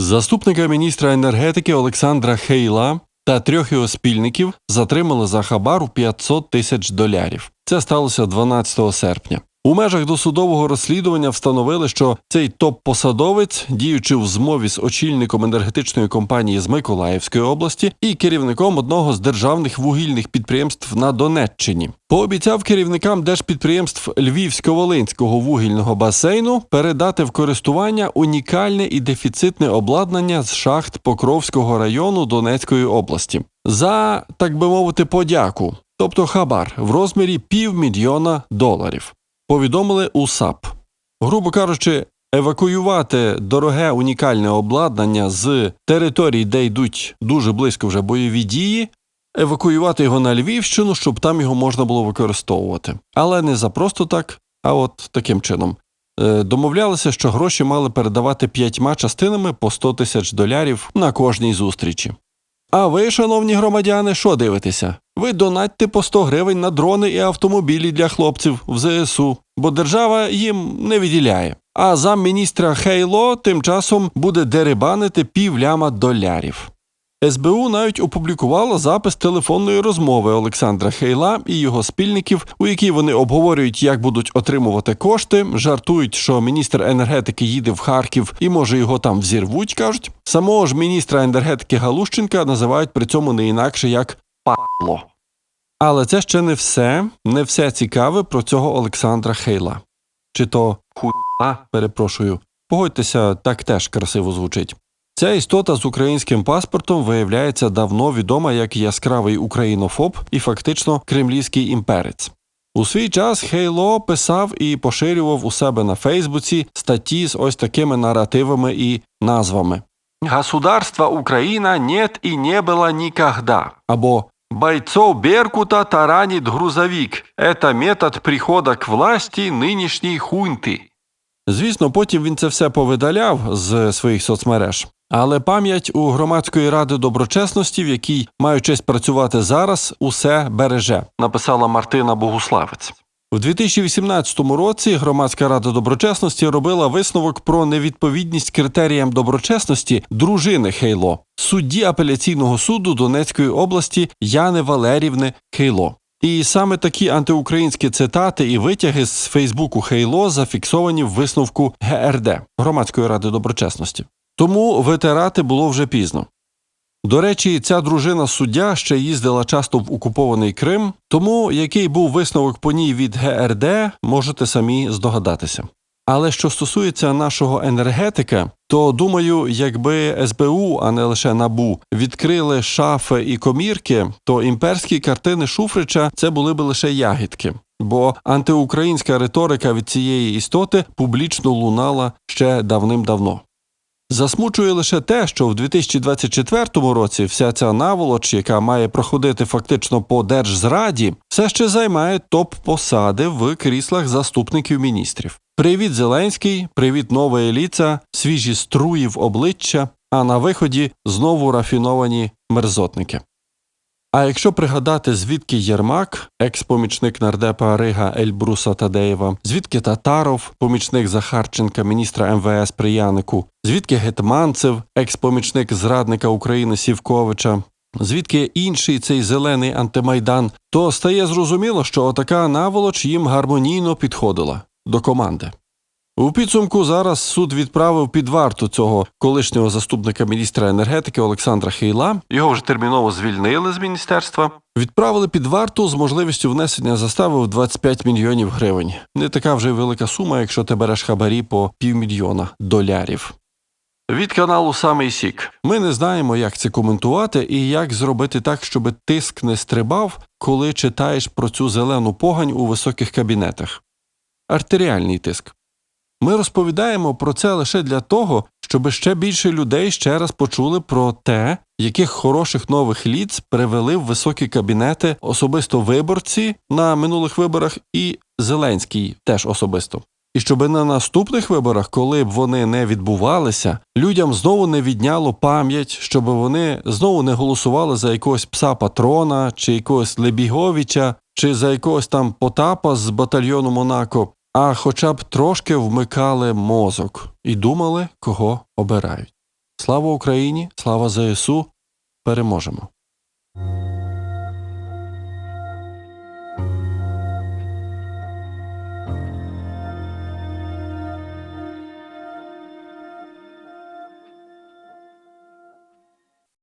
Заступника міністра енергетики Олександра Хейла та трьох його спільників затримали за хабар у 500 тисяч долярів. Це сталося 12 серпня. У межах досудового розслідування встановили, що цей топ-посадовець, діючи в змові з очільником енергетичної компанії з Миколаївської області і керівником одного з державних вугільних підприємств на Донеччині, пообіцяв керівникам держпідприємств Львівсько-Волинського вугільного басейну передати в користування унікальне і дефіцитне обладнання з шахт Покровського району Донецької області. За так би мовити подяку, тобто хабар в розмірі півмільйона доларів повідомили у САП. Грубо кажучи, евакуювати дороге унікальне обладнання з територій, де йдуть дуже близько вже бойові дії, евакуювати його на Львівщину, щоб там його можна було використовувати. Але не за просто так, а от таким чином. Е, Домовлялися, що гроші мали передавати п'ятьма частинами по 100 тисяч долярів на кожній зустрічі. А ви, шановні громадяни, що дивитеся? Ви донатьте по 100 гривень на дрони і автомобілі для хлопців в ЗСУ, бо держава їм не виділяє. А замміністра Хейло тим часом буде дерибанити півляма долярів. СБУ навіть опублікувала запис телефонної розмови Олександра Хейла і його спільників, у якій вони обговорюють, як будуть отримувати кошти, жартують, що міністр енергетики їде в Харків і може його там взірвуть. кажуть. Самого ж міністра енергетики Галущенка називають при цьому не інакше як пало. Але це ще не все, не все цікаве про цього Олександра Хейла. Чи то хуя, перепрошую. Погодьтеся, так теж красиво звучить. Ця істота з українським паспортом виявляється давно відома як яскравий українофоб і фактично кремлівський імперець. У свій час Хейло писав і поширював у себе на Фейсбуці статті з ось такими наративами і назвами: Государства Україна нет і не было никогда. або Бойцов Беркута таранит грузовик. Это метод прихода к власті нинішньої хунти. Звісно, потім він це все повидаляв з своїх соцмереж. Але пам'ять у громадської ради доброчесності, в якій маю честь працювати зараз, усе береже, написала Мартина Богуславець. У 2018 році громадська рада доброчесності робила висновок про невідповідність критеріям доброчесності дружини Хейло, судді апеляційного суду Донецької області Яни Валерівни Хейло. І саме такі антиукраїнські цитати і витяги з Фейсбуку Хейло зафіксовані в висновку ГРД громадської ради доброчесності. Тому витирати було вже пізно. До речі, ця дружина суддя ще їздила часто в окупований Крим, тому який був висновок по ній від ГРД, можете самі здогадатися. Але що стосується нашого енергетика, то думаю, якби СБУ, а не лише НАБУ, відкрили шафи і комірки, то імперські картини Шуфрича це були б лише ягідки. Бо антиукраїнська риторика від цієї істоти публічно лунала ще давним-давно. Засмучує лише те, що в 2024 році вся ця наволоч, яка має проходити фактично по держзраді, все ще займає топ-посади в кріслах заступників міністрів. Привіт, Зеленський, привіт, нова еліца, свіжі струї в обличчя, а на виході знову рафіновані мерзотники. А якщо пригадати, звідки Єрмак, екс-помічник нардепа Рига Ельбруса Тадеєва, звідки Татаров, помічник Захарченка, міністра МВС при Янику, звідки Гетманцев, екс-помічник зрадника України Сівковича, звідки інший цей зелений антимайдан, то стає зрозуміло, що отака наволоч їм гармонійно підходила до команди. У підсумку зараз суд відправив під варту цього колишнього заступника міністра енергетики Олександра Хейла. Його вже терміново звільнили з міністерства. Відправили під варту з можливістю внесення застави в 25 мільйонів гривень. Не така вже велика сума, якщо ти береш хабарі по півмільйона долярів. Від каналу Самий Сік. Ми не знаємо, як це коментувати і як зробити так, щоб тиск не стрибав, коли читаєш про цю зелену погань у високих кабінетах. Артеріальний тиск. Ми розповідаємо про це лише для того, щоб ще більше людей ще раз почули про те, яких хороших нових ліц привели в високі кабінети особисто виборці на минулих виборах, і Зеленський теж особисто. І щоб на наступних виборах, коли б вони не відбувалися, людям знову не відняло пам'ять, щоб вони знову не голосували за якогось пса патрона, чи якогось Лебіговича, чи за якогось там Потапа з батальйону Монако, а хоча б трошки вмикали мозок і думали, кого обирають. Слава Україні! Слава ЗСУ! Переможемо!